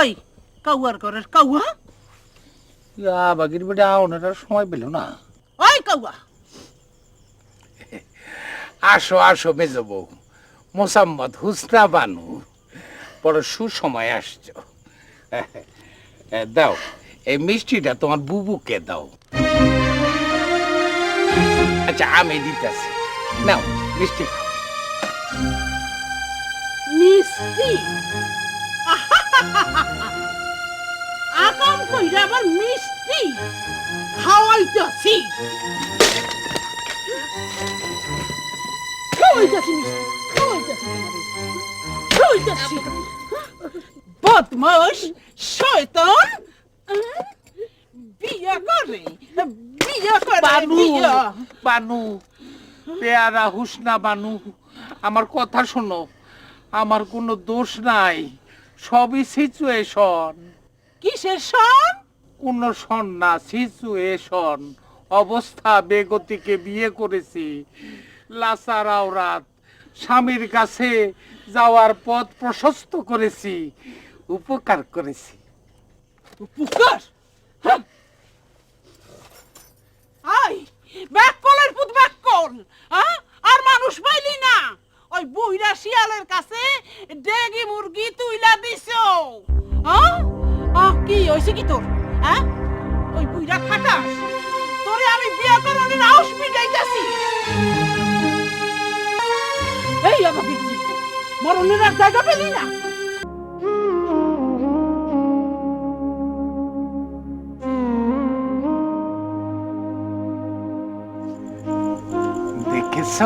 ওই কাউয়ার ঘরের কাউয়া? ইয়া বাগির বেটা ওনার সময় পেল না। ওই কাউয়া। আসো আসো মেজো বউ। মোসাম্মদ হুসনা বানু বড় সুসময় আসছো। দাও এই মিষ্টিটা তোমার বুবুকে দাও। আচ্ছা আমি দিতেছি। নাও মিষ্টি মিষ্টি? আকাম কইরা আবার মিষ্টি খাওয়াইতাছি। খাওয়াইতাছি মিষ্টি খাওয়াইতাছি খাওয়াইতাছি। বদমাস শয়তান বিয়া করে বিয়া করে বানু বানু পেয়ারা হুসনা বানু আমার কথা শোনো আমার কোনো দোষ নাই। সবই সিচুয়েশন কিসের সন কোনো সন না সিচুয়েশন অবস্থা বেগতিকে বিয়ে করেছি। লাসার আওরাত স্বামীর কাছে যাওয়ার পথ প্রশস্ত করেছি উপকার করেছি। উপকার? আই ব্যাককলের পুত হইছে কি তোর? হ্যাঁ? ওই বুইরা খাটাস। তোরে আমি এই মরণের আর জায়গা পেলি না। দেখেছ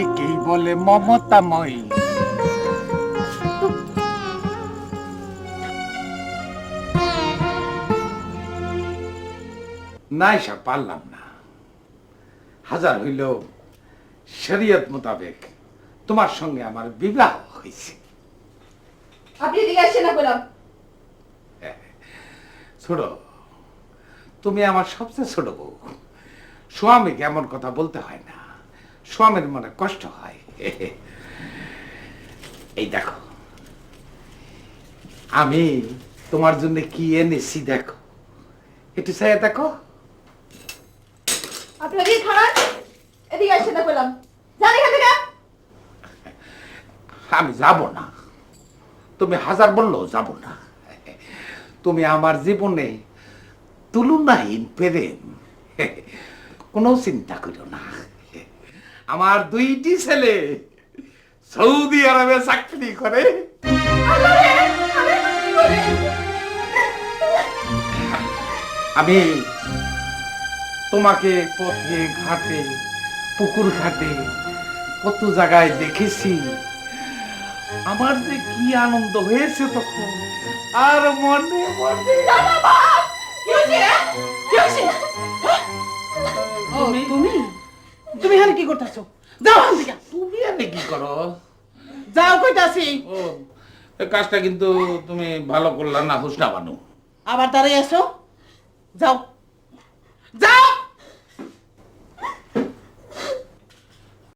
একেই বলে মমতাময়ী। না এসব পারলাম না। হাজার হইল শরীয়ত মোতাবেক তোমার সঙ্গে আমার বিবাহ হয়েছে আপনি এদিকে আসছেন না বললাম। ছোট তুমি আমার সবচেয়ে ছোট বউ। স্বামীকে এমন কথা বলতে হয় না। স্বামীর মনে কষ্ট হয়। এই দেখো আমি তোমার জন্য কি এনেছি দেখো। একটু চাই দেখো। আপনি এদিকে খারাপ এদিকে আসছেন না বললাম জানি এখান থেকে। আমি যাব না। তুমি হাজার বললেও যাব না। তুমি আমার জীবনে তুলনাহীন প্রেম। কোনো চিন্তা করো না। আমার দুইটি ছেলে সৌদি আরবে চাকরি করে। আমি তোমাকে পথে ঘাটে পুকুর ঘাটে কত জায়গায় দেখেছি। আমার যে কি আনন্দ হয়েছে তখন আর মনে মনে তুমি? তুমি? এখানে কি করতেছো? যাও এখান তুমি এনে কি করো? যাও কইতাছি। ও কাজটা কিন্তু তুমি ভালো করলা না হুসনা বানু। আবার দাঁড়িয়ে এসো। যাও। যাও।